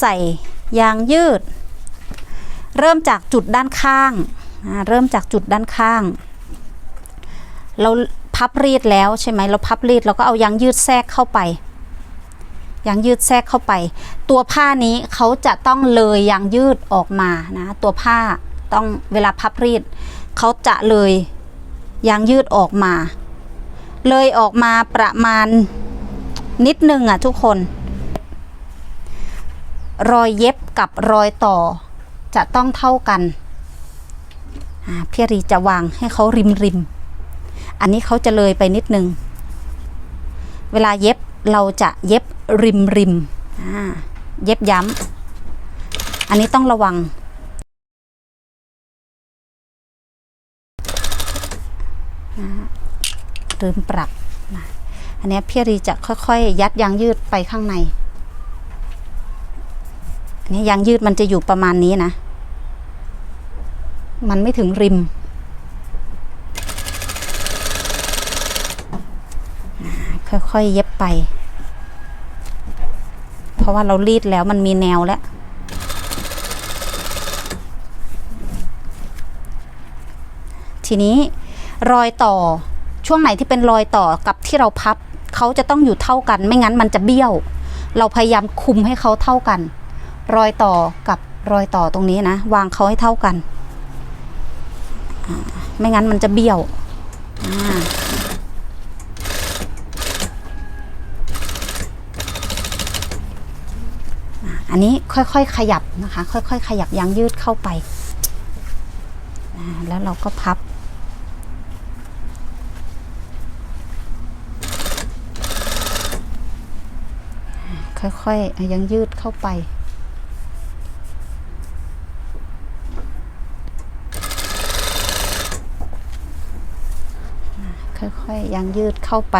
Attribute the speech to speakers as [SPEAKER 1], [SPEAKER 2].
[SPEAKER 1] ใส่ยางยืด เริ่มจากจุดด้านข้างเริ่มจากจุดด้านข้าง เราพับรีดแล้วใช่ไหมเราพับรีดเราก็เอายางยืดแทรกเข้าไปยางยืดแทรกเข้าไป ตัวผ้านี้เขาจะต้องเลยยางยืดออกมานะตัวผ้าต้องเวลาพับรีดเขาจะเลยยางยืดออกมา เลยออกมาประมาณนิดนึงอะทุกคน รอยเย็บกับรอยต่อจะต้องเท่ากันพี่รีจะวางให้เขาริมริม อันนี้เขาจะเลยไปนิดนึง เวลาเย็บเราจะเย็บริมริมเย็บย้ำ อันนี้ต้องระวัง ลืมปรับ อันนี้พี่รีจะค่อยๆ ยัดยางยืดไปข้างใน นนี้ยางยืดมันจะอยู่ประมาณนี้นะ มันไม่ถึงริม ค่อยๆเย็บไป เพราะว่าเรารีดแล้วมันมีแนวแล้วทีนี้รอยต่อช่วงไหนที่เป็นรอยต่อกับที่เราพับเขาจะต้องอยู่เท่ากัน ไม่งั้นมันจะเบี้ยว เราพยายามคุมให้เขาเท่ากัน รอยต่อกับรอยต่อตรงนี้นะ วางเขาให้เท่ากัน ไม่งั้นมันจะเบี้ยวอันนี้ค่อยๆขยับนะคะ ค่อยๆ ขยับยางยืดเข้าไป แล้วเราก็พับค่อยๆยังยืดเข้าไป ค่อยๆยังยืดเข้าไป